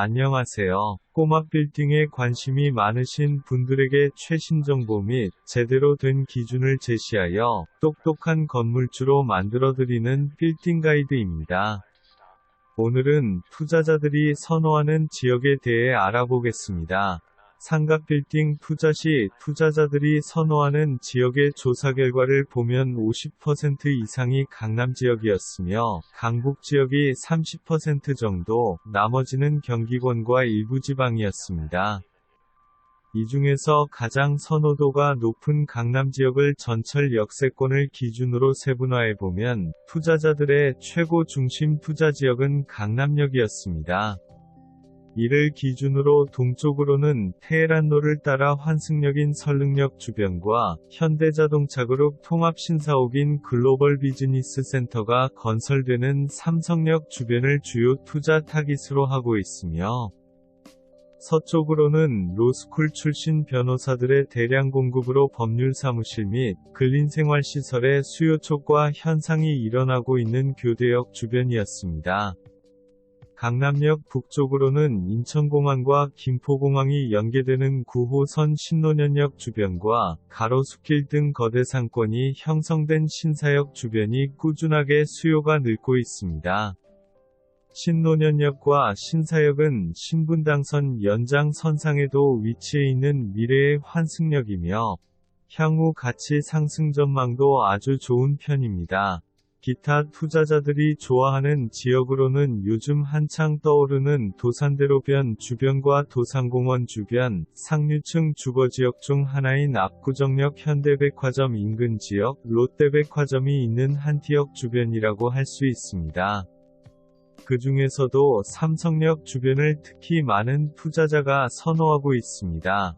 안녕하세요. 꼬마 빌딩에 관심이 많으신 분들에게 최신 정보 및 제대로 된 기준을 제시하여 똑똑한 건물주로 만들어드리는 빌딩 가이드입니다. 오늘은 투자자들이 선호하는 지역에 대해 알아보겠습니다. 상가 빌딩 투자 시 투자자들이 선호하는 지역의 조사 결과를 보면 50% 이상이 강남 지역이었으며 강북 지역이 30% 정도, 나머지는 경기권과 일부 지방이었습니다. 이 중에서 가장 선호도가 높은 강남 지역을 전철 역세권을 기준으로 세분화해 보면 투자자들의 최고 중심 투자 지역은 강남역이었습니다. 이를 기준으로 동쪽으로는 테헤란로를 따라 환승역인 설릉역 주변과 현대자동차그룹 통합신사옥인 글로벌 비즈니스 센터가 건설되는 삼성역 주변을 주요 투자 타깃으로 하고 있으며 서쪽으로는 로스쿨 출신 변호사들의 대량 공급으로 법률 사무실 및 근린생활시설의 수요 촉과 현상이 일어나고 있는 교대역 주변이었습니다. 강남역 북쪽으로는 인천공항과 김포공항이 연계되는 9호선 신논현역 주변과 가로수길 등 거대 상권이 형성된 신사역 주변이 꾸준하게 수요가 늘고 있습니다. 신논현역과 신사역은 신분당선 연장 선상에도 위치해 있는 미래의 환승역이며 향후 가치 상승 전망도 아주 좋은 편입니다. 기타 투자자들이 좋아하는 지역으로는 요즘 한창 떠오르는 도산대로변 주변과 도산공원 주변, 상류층 주거지역 중 하나인 압구정역 현대백화점 인근 지역, 롯데백화점이 있는 한티역 주변이라고 할 수 있습니다. 그 중에서도 삼성역 주변을 특히 많은 투자자가 선호하고 있습니다.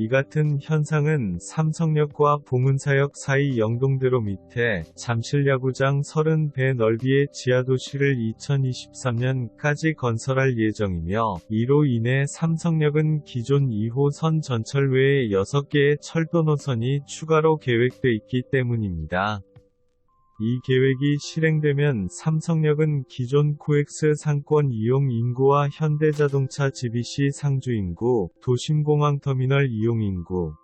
이 같은 현상은 삼성역과 봉은사역 사이 영동대로 밑에 잠실야구장 30배 넓이의 지하도시를 2023년까지 건설할 예정이며 이로 인해 삼성역은 기존 2호선 전철 외에 6개의 철도 노선이 추가로 계획돼 있기 때문입니다. 이 계획이 실행되면 삼성역은 기존 코엑스 상권 이용 인구와 현대자동차 GBC 상주 인구, 도심공항터미널 이용 인구,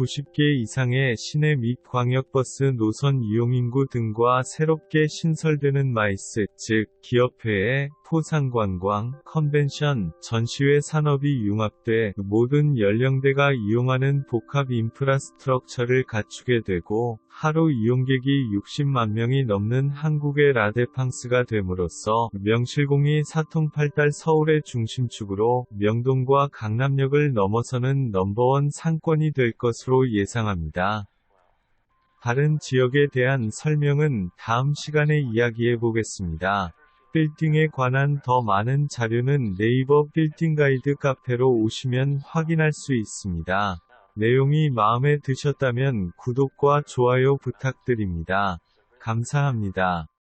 90개 이상의 시내 및 광역버스 노선 이용인구 등과 새롭게 신설되는 마이스, 즉, 기업회의 포상관광, 컨벤션, 전시회 산업이 융합돼 모든 연령대가 이용하는 복합 인프라스트럭처를 갖추게 되고 하루 이용객이 60만 명이 넘는 한국의 라데팡스가 됨으로써 명실공히 사통팔달 서울의 중심축으로 명동과 강남역을 넘어서는 넘버원 상권이 될 것으로 예상합니다. 다른 지역에 대한 설명은 다음 시간에 이야기해 보겠습니다. 빌딩에 관한 더 많은 자료는 네이버 빌딩 가이드 카페로 오시면 확인할 수 있습니다. 내용이 마음에 드셨다면 구독과 좋아요 부탁드립니다. 감사합니다.